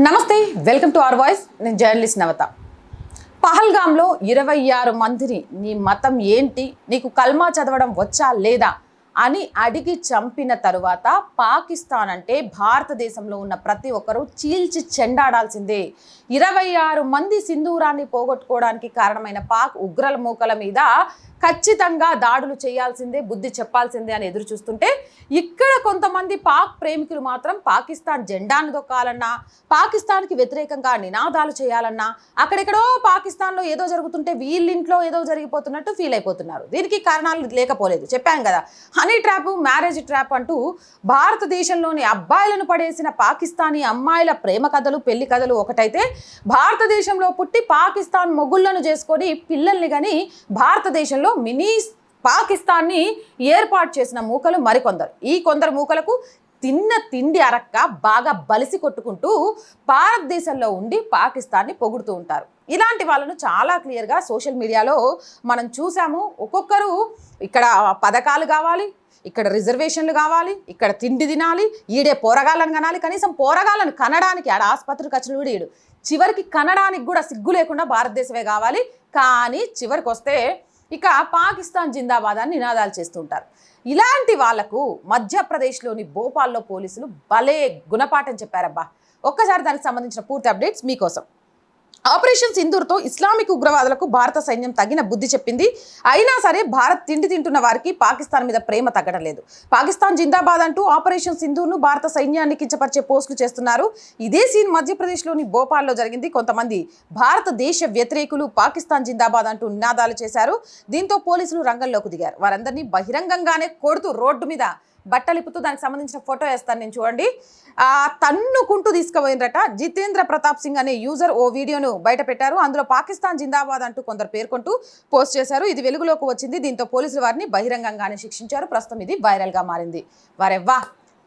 నమస్తే welcome to our voice. నేను journalist నవత. పహల్గామ్లో ఇరవై ఆరు మందిని నీ మతం ఏంటి? నీకు కల్మా చదవడం వచ్చా లేదా? అని అడిగి చంపిన తరువాత పాకిస్తాన్ అంటే భారతదేశంలో ఉన్న ప్రతి ఒక్కరూ చీల్చి చెండాడాల్సిందే. ఇరవై ఆరు మంది సింధూరాన్ని పోగొట్టుకోవడానికి కారణమైన పాక్ ఉగ్రల మూకల మీద ఖచ్చితంగా దాడులు చేయాల్సిందే బుద్ధి చెప్పాల్సిందే అని ఎదురు చూస్తుంటే ఇక్కడ కొంతమంది పాక్ ప్రేమికులు మాత్రం పాకిస్తాన్ జెండాను దొక్కాలన్నా పాకిస్తాన్కి వ్యతిరేకంగా నినాదాలు చేయాలన్నా అక్కడెక్కడో పాకిస్తాన్లో ఏదో జరుగుతుంటే వీళ్ళింట్లో ఏదో జరిగిపోతున్నట్టు ఫీల్ అయిపోతున్నారు. దీనికి కారణాలు లేకపోలేదు. చెప్పాం కదా హనీ ట్రాప్ మ్యారేజ్ ట్రాప్ అంటూ భారతదేశంలోని అబ్బాయిలను పడేసిన పాకిస్తానీ అమ్మాయిల ప్రేమ కథలు పెళ్ళి కథలు ఒకటైతే భారతదేశంలో పుట్టి పాకిస్తాన్ మొగుళ్ళను చేసుకొని పిల్లల్ని కానీ భారతదేశంలో మినీ పాకిస్తాన్ని ఏర్పాటు చేసిన మూకలు మరికొందరు. ఈ కొందరు మూకలకు తిన్న తిండి అరక్క బాగా బలిసి కొట్టుకుంటూ భారతదేశంలో ఉండి పాకిస్తాన్ని పొగుడుతూ ఉంటారు. ఇలాంటి వాళ్ళను చాలా క్లియర్గా సోషల్ మీడియాలో మనం చూసాము. ఒక్కొక్కరు ఇక్కడ పథకాలు కావాలి ఇక్కడ రిజర్వేషన్లు కావాలి ఇక్కడ తిండి తినాలి ఈడే పోరగాళ్ళని కనాలి కనీసం పోరగాళ్ళను కనడానికి ఆడ ఆసుపత్రి ఖర్చులు కూడా ఈడు. చివరికి కనడానికి కూడా సిగ్గు లేకుండా భారతదేశమే కావాలి. కానీ చివరికి వస్తే ఇక పాకిస్తాన్ జిందాబాద్ అని నినాదాలు చేస్తుంటారు. ఇలాంటి వాళ్ళకు మధ్యప్రదేశ్లోని భోపాల్లో పోలీసులు భలే గుణపాఠం చెప్పారబ్బా. ఒక్కసారి దానికి సంబంధించిన పూర్తి అప్డేట్స్ మీకోసం. ఆపరేషన్ సింధూర్తో ఇస్లామిక్ ఉగ్రవాదులకు భారత సైన్యం తగిన బుద్ధి చెప్పింది. అయినా సరే భారత్ తిండి తింటున్న వారికి పాకిస్తాన్ మీద ప్రేమ తగ్గడం లేదు పాకిస్తాన్ జిందాబాద్ అంటూ ఆపరేషన్ సింధూర్ను భారత సైన్యాన్ని కించపరిచే పోస్టులు చేస్తున్నారు. ఇదే సీన్ మధ్యప్రదేశ్లోని భోపాల్లో జరిగింది. కొంతమంది భారతదేశ వ్యతిరేకులు పాకిస్తాన్ జిందాబాద్ అంటూ నినాదాలు చేశారు. దీంతో పోలీసులు రంగంలోకి దిగారు. వారందరినీ బహిరంగంగానే కొడుతూ రోడ్డు మీద బట్టలిప్పుతూ దానికి సంబంధించిన ఫోటో వేస్తాను నేను చూడండి. ఆ తన్నుకుంటూ తీసుకుపోయిందట జితేంద్ర ప్రతాప్ సింగ్ అనే యూజర్ ఓ వీడియోను బయట పెట్టారు. అందులో పాకిస్తాన్ జిందాబాద్ అంటూ కొందరు పేర్కొంటూ పోస్ట్ చేశారు. ఇది వెలుగులోకి వచ్చింది. దీంతో పోలీసులు వారిని బహిరంగంగానే శిక్షించారు. ప్రస్తుతం ఇది వైరల్గా మారింది. వారెవ్వా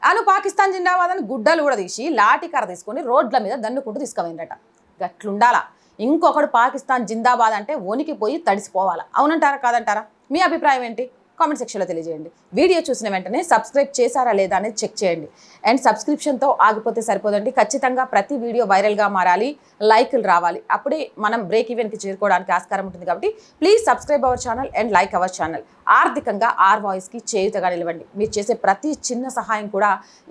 అను పాకిస్తాన్ జిందాబాద్ అని గుడ్డలు కూడా తీసి లాఠీ కర్ర తీసుకొని రోడ్ల మీద దన్నుకుంటూ తీసుకుపోయిందట గట్లుండాలా? ఇంకొకడు పాకిస్తాన్ జిందాబాద్ అంటే వణికిపోయి తడిసిపోవాలా? అవునంటారా? కాదంటారా? మీ అభిప్రాయం ఏంటి? కామెంట్ సెక్షన్లో తెలియజేయండి. వీడియో చూసిన వెంటనే సబ్స్క్రైబ్ చేశారా లేదా అనేది చెక్ చేయండి. అండ్ సబ్స్క్రిప్షన్తో ఆగిపోతే సరిపోదండి. ఖచ్చితంగా ప్రతి వీడియో వైరల్గా మారాలి. లైక్లు రావాలి. అప్పుడే మనం బ్రేక్ ఈవెన్కి చేరుకోవడానికి ఆస్కారం ఉంటుంది కాబట్టి please subscribe our channel and like our channel. ఆర్థికంగా ఆర్ వాయిస్కి చేయుతగా నిలవండి. మీరు చేసే ప్రతి చిన్న సహాయం కూడా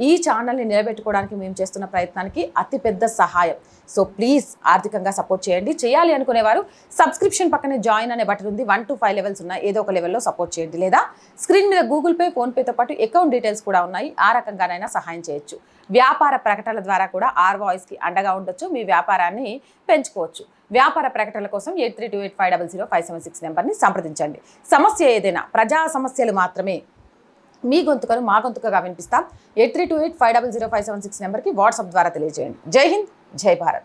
ఈ ఛానల్ని నిలబెట్టుకోవడానికి మేము చేస్తున్న ప్రయత్నానికి అతిపెద్ద సహాయం. సో ప్లీజ్ ఆర్థికంగా సపోర్ట్ చేయండి. చేయాలి అనుకునేవారు సబ్స్క్రిప్షన్ పక్కనే జాయిన్ అనే బటన్ ఉంది. వన్ టు ఫైవ్ లెవెల్స్ ఉన్నాయి. ఏదో ఒక లెవెల్లో సపోర్ట్ చేయండి. లేదా స్క్రీన్ మీద గూగుల్ పే ఫోన్పేతో పాటు అకౌంట్ డీటెయిల్స్ కూడా ఉన్నాయి. ఆ రకంగానైనా సహాయం చేయొచ్చు. వ్యాపార ప్రకటనల ద్వారా కూడా ఆర్ వాయిస్కి అండగా ఉండొచ్చు. మీ వ్యాపారాన్ని పెంచుకోవచ్చు. వ్యాపార ప్రకటనల కోసం eight three two eight five double zero five seven six నెంబర్ని సంప్రదించండి. సమస్య ఏదైనా ప్రజా సమస్యలు మాత్రమే మీ గొంతుకను మా గొంతుకగా వినిపిస్తాం. Eight three two eight five double zero five seven six నెంబర్కి వాట్సాప్ ద్వారా తెలియజేయండి. జై హింద్ జై భారత్.